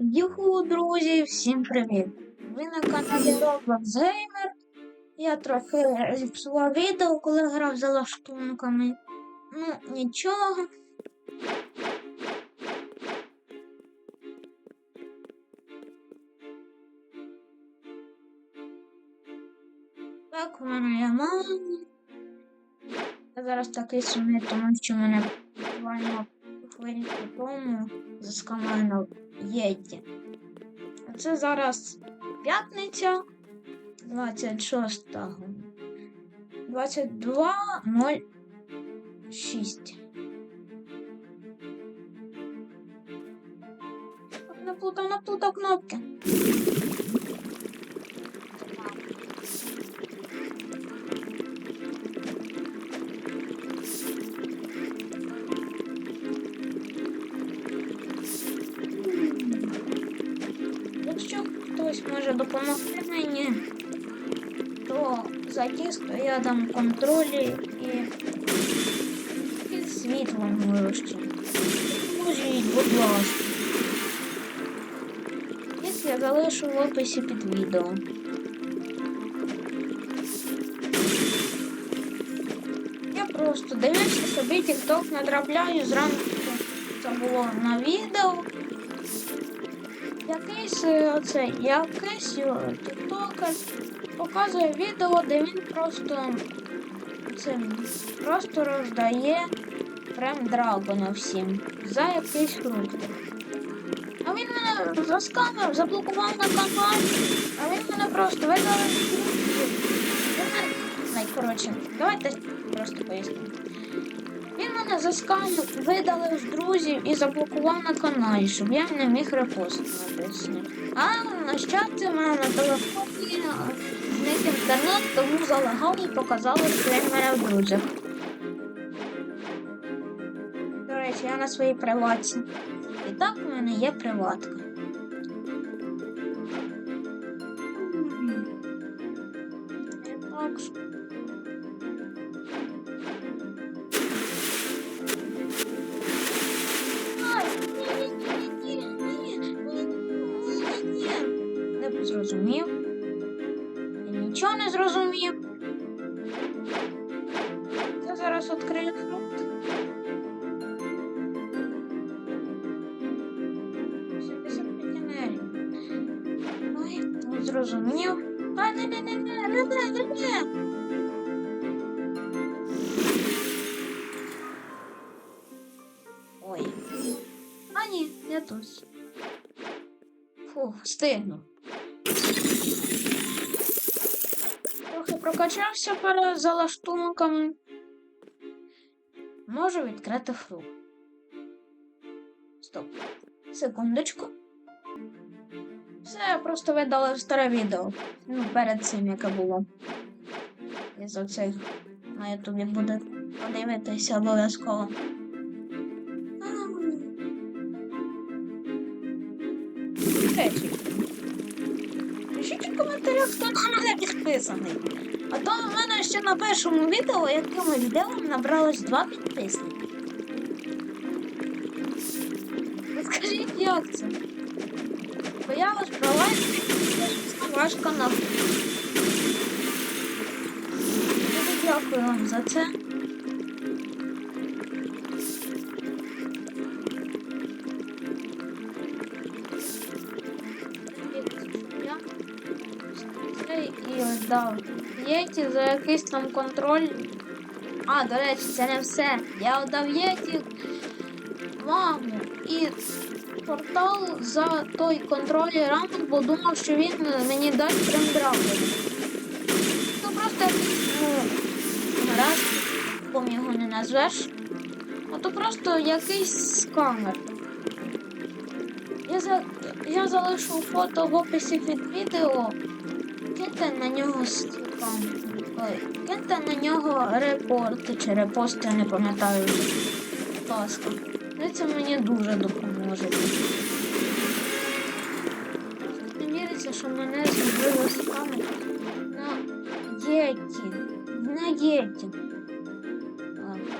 Юху, друзі, всім привіт! Ви на каналі Roblox Gamer. Я трохи зіпсував відео, коли грав за лаштунками. Ну, нічого. Так, у мене є мама. Я зараз такий сумний, тому що мене буквально хвилі по тому заскамано Єті. А це зараз п'ятниця 26 22.06. Наплутав, наплутав кнопки. Залишу в описі під відео. Я просто дивився собі TikTok, натрапляю зранку. Це було на відео. Якийсь е, оце, якийсь е, тіктокер показує відео, де він просто це просто роздає прем драгона всім за якийсь фрукт. А він мене заблокував на каналі, а він мене просто видав. Найкоротше, давайте просто поясню. Він мене заскамив, видалив з друзів і заблокував на каналі, щоб я не міг репост написати. А на щастя, в мене на телефоні зник інтернет, тому залагав і показало, що він мене в друзях. До речі, я на своїй приватці. І так в мене є приватка. Фух, встигну. Трохи прокачався перед залаштунками. Можу відкрити фрукт. Стоп. Секундочку. Все, я просто видалив старе відео. Ну, перед цим, яке було. Із оцих на ютубі буде подивитися обов'язково. Хто на підписаний. А то в мене ще на першому відео, якимось відео, набралось два підписники. Скажіть, як це? Бо я вас на ваш канал. Дякую вам за це. Єті за якийсь там контроль. А, до речі, це не все. Я отдав Єті маму і портал за той контроль ранок, бо думав, що він мені дасть прям драгон. Ну просто якийсь, ну, раз, бом його не назвеш. А то просто якийсь сканер. Я, за... я залишу фото в описі під відео. Киньте на нього стікан. Ой, киньте на нього репорти чи репости, я не пам'ятаю. Будь ласка. Це мені дуже допоможе. Не віриться, що мене зробили сками на Єті. На. Ладно.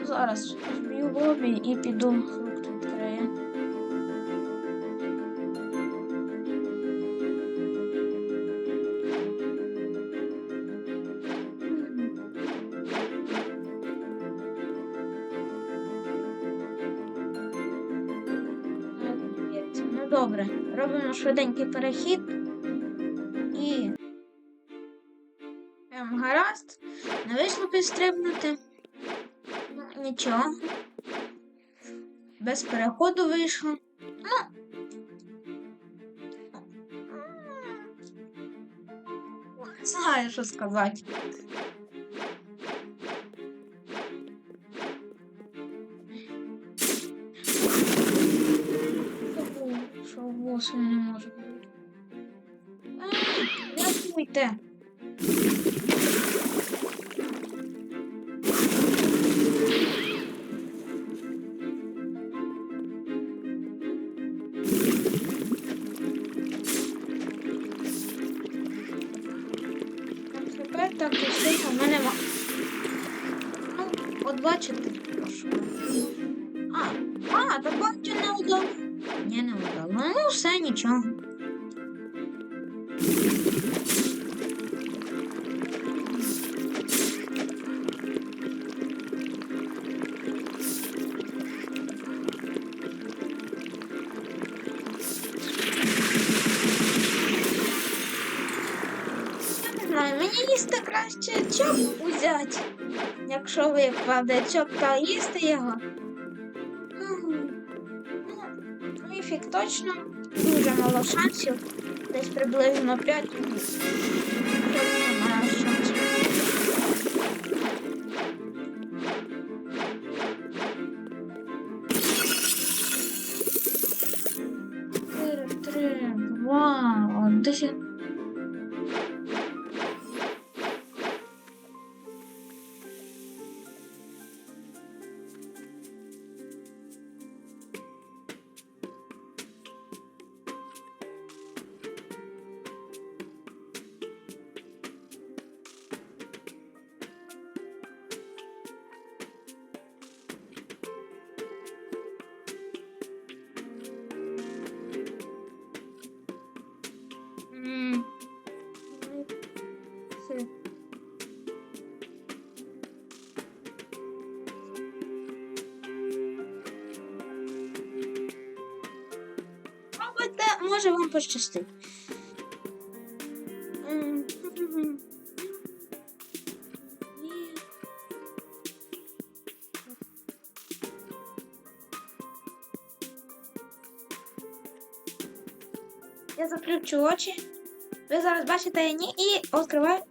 Ну, Зараз зб'ю лобі і піду Робимо швиденький перехід. І. Ем, гаразд. Не вийшло підстрибнути. Ну, Нічого. Без переходу вийшло. Ну. Не знаю, що сказати. От бачите, прошу. А, а, так бачите, не удалося? Ні, не удалося. Ну, все, нічого. Якщо ви правда чоп та їсти його. М, Ну, міфік точно дуже мало шансів. Десь приблизно 5. Немає може вам пощастить. М, м-м-м. Ні. Я заключу очі. Ви зараз бачите ні і відкриваю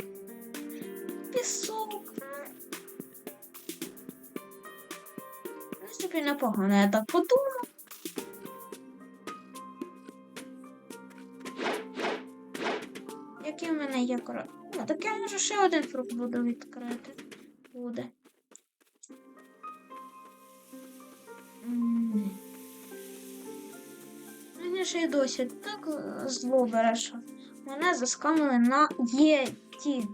пісок. Собі непогано, я так подумав. Кора. Ну, так я можу ще один фрукт буду відкрити. Буде. Мені ще й досі так е, зло бере, що мене заскамили на єті.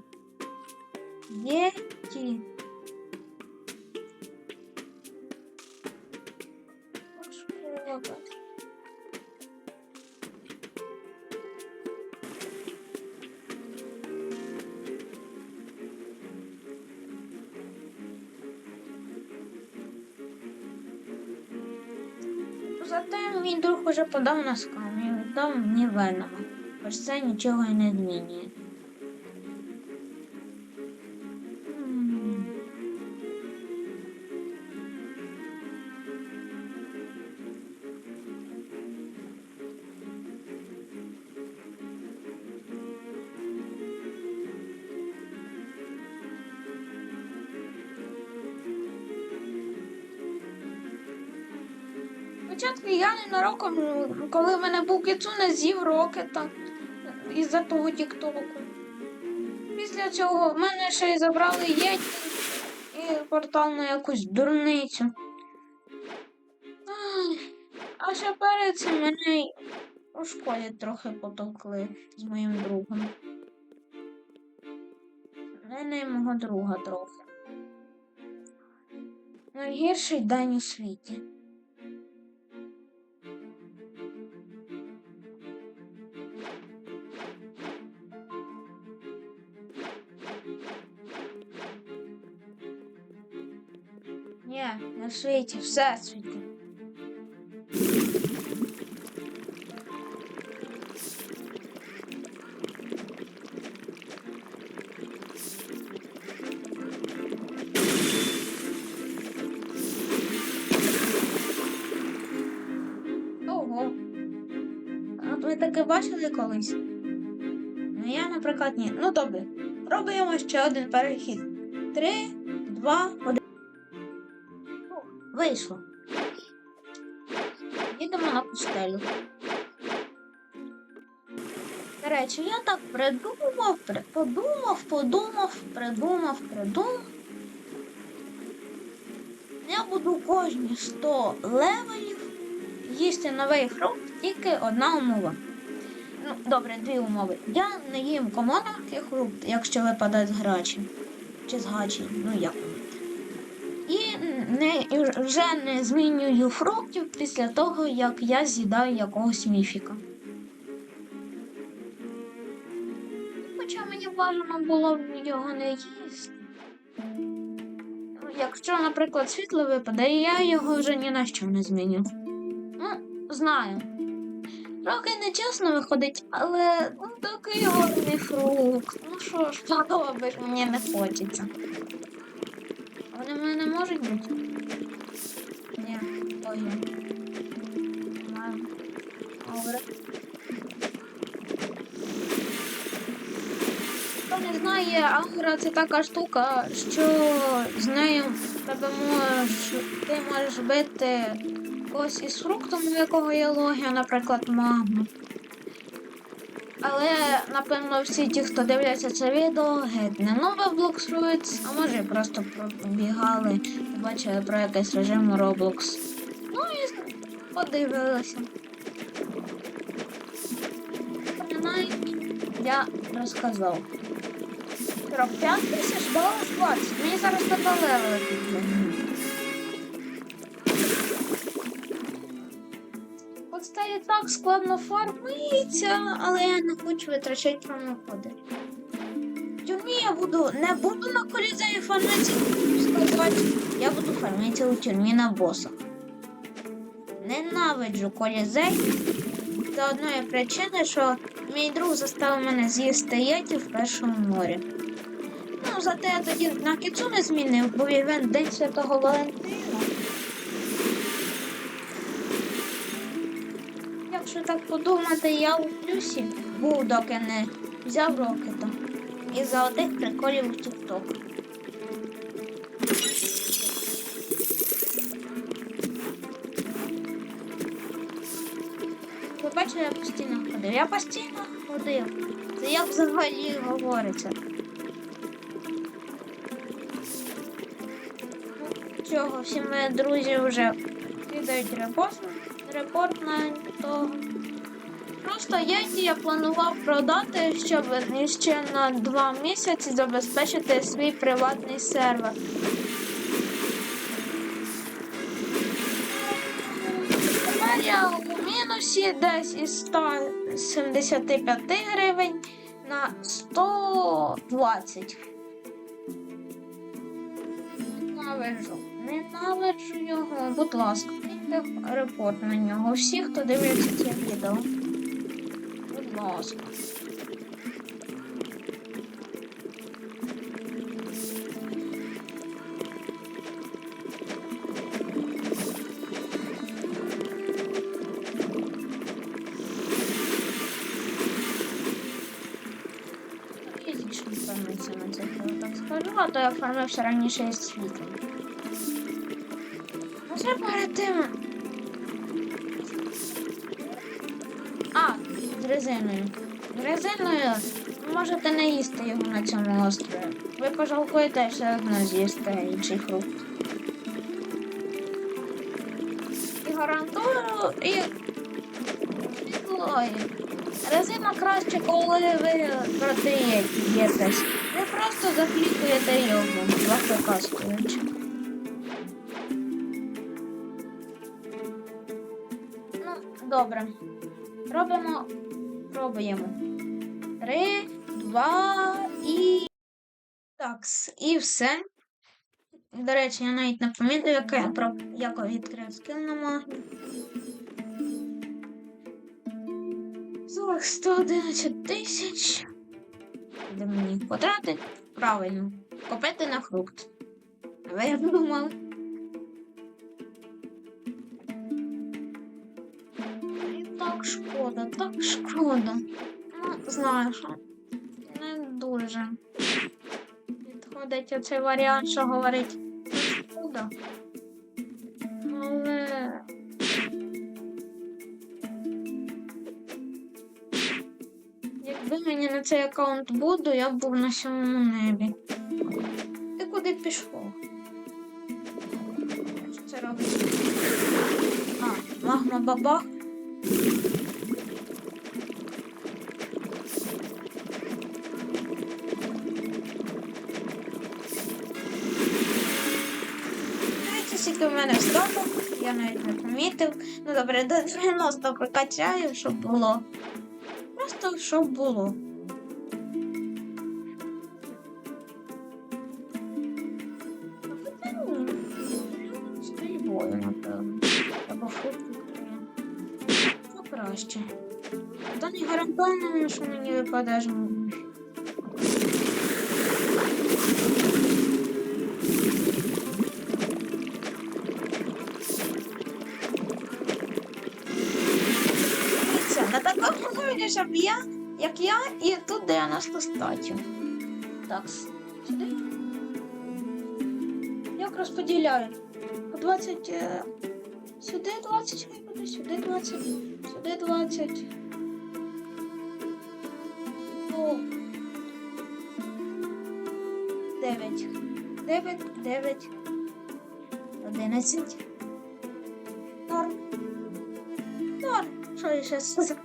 Єті. Уже подав на скам і віддав мені Венома. Хоч це нічого й не змінює. Спочатку я ненароком, коли в мене був кіцуне, з'їв рокета із-за того тіктоку. Після цього в мене ще й забрали єті і портал на якусь дурницю. А ще перед цим мене у школі трохи потовкли з моїм другом. Мене і мого друга трохи. Найгірший день у світі. швидше, всесвіти. Ого. А ви таке бачили колись? Ну я, наприклад, ні. Ну добре. Пробуємо ще один перехід. Три, два, один. Вийшло. Їдемо на пустелю. До речі, я так придумав, подумав, подумав, придумав, придумав. Я буду кожні 100 левелів їсти новий фрукт, тільки одна умова. Ну, добре, дві умови. Я не їм комоновий фрукт, якщо випадають з грачі. Чи з гачі, ну як. Не, вже не змінюю фруктів після того, як я з'їдаю якогось міфіка. Хоча мені бажано було б його не їсти. Якщо, наприклад, світло випаде, я його вже ні на що не зміню. Ну, знаю. Трохи нечесно виходить, але ну, такий гарний фрукт. Ну що ж, подобаєш, мені не хочеться. Вони мене можуть бути? Ні, ой. Добре. Хто не знає, агра це така штука, що з нею тебе можеш, ти можеш бити когось із фруктом, у якого є логія, наприклад, магму. Але, напевно, всі ті, хто дивляться це відео, геть не нове Blox Fruits, а може просто пробігали бачили про якийсь режим Roblox. Ну і подивилися. Принаймні, я розказав. 45 тисяч доларів 20. Мені зараз левели підвищити. От так складно фармиться, але я не хочу витрачати промоходи. В тюрмі я буду не буду на колізеї фармити 120, я буду фармити у тюрмі на босах. Ненавиджу колізей з одної причини, що мій друг заставив мене з'їсти яйця в першому морі. Ну, зате я тоді на кіцу не змінив, бо івент День Святого Валентина. Якщо так подумати, я у плюсі був, доки не взяв рокета. І за одних приколів у TikTok. Ви бачите, я постійно ходив. Я постійно ходив. Це як взагалі говориться. Всі мої друзі вже кидають репорт, репорт на того. Просто яйці я планував продати, щоб ще на два місяці забезпечити свій приватний сервер. Тепер я у мінусі десь із 175 гривень на 120. Ненавиджу. Ненавиджу його. Будь ласка, киньте репорт на нього. Всі, хто дивиться це відео. Будь ласка. Скажу, а то я фармився раніше із світлом. Ну, це перед тим. З резиною. Резиною можете не їсти його на цьому острові. Ви пожалкуєте все одно з'їсте інший фрукт. І гарантую, і і Резина краще, коли ви продаєтесь. Ви просто заклікуєте його, трохи каскуючи. Ну, добре. Робимо. Пробуємо. Три, два і. Так, і все. До речі, я навіть не пам'ятаю, як я про як відкрив скіл на магні. 40, 111 тисяч. Де мені потратить? Правильно. Купити на фрукт. Ви як думали? Так, шкода, так шкода. Ну, знаю, що не дуже. Підходить оцей варіант, що говорить шкода. Але. Якби мені на цей аккаунт буду, я б був на сьомому небі. Ти куди пішов? Що це робить? А, магма бабах. Скільки в мене встаток, я навіть не помітив. Ну добре, до 90 прокачаю, щоб було. Просто щоб було. Ж. На такому рівні, щоб я, як я, і тут 90 статів. Так, сюди. Як розподіляю? По 20. е, Сюди 20, буде, сюди 20, сюди 20. 11. Норм. Норм. Що я ще сказав?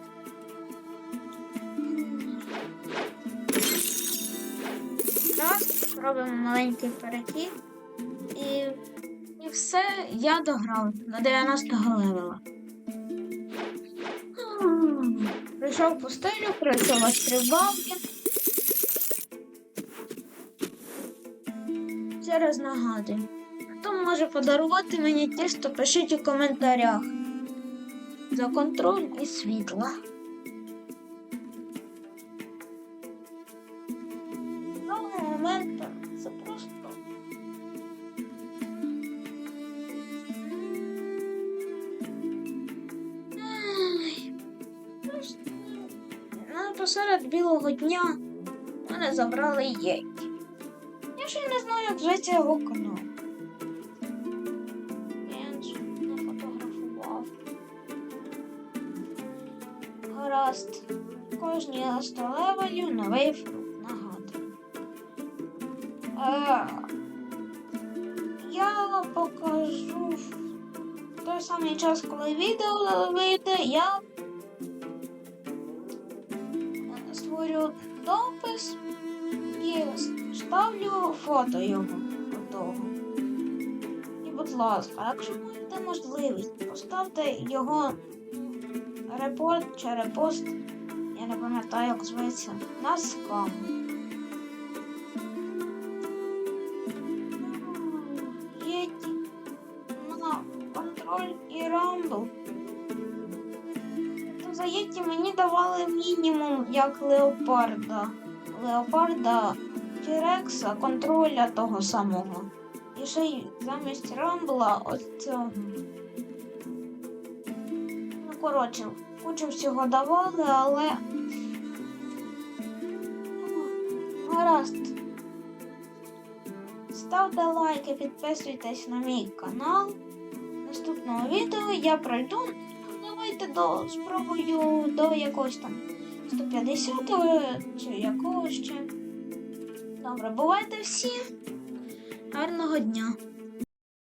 Раз, робимо маленький перехід. І, і все, я дограв до 90 левела. Прийшов по стилю, пройшов стрибавки. Зараз нагадую. Може подарувати мені тісто, пишіть у коментарях. За контроль і світло. З того моменту це просто. Просто. Посеред білого дня мене забрали єті. Я ще не знаю, як звати його канал. Той самий час, коли відео вийде, я створю допис і ставлю фото його готового. І, будь ласка, якщо маєте можливість, поставте його репорт чи репост, я не пам'ятаю, як зветься, на скам. Мінімум як леопарда. Леопарда чи Рекса контроля того самого. І ще й замість рамбла ось. Ну, коротше, кучу всього давали, але. Ну, Гаразд. Ставте лайки, підписуйтесь на мій канал. Наступного відео я пройду. Давайте до спробую до якогось там 150 чи якогось ще. Добре, бувайте всі. Гарного дня!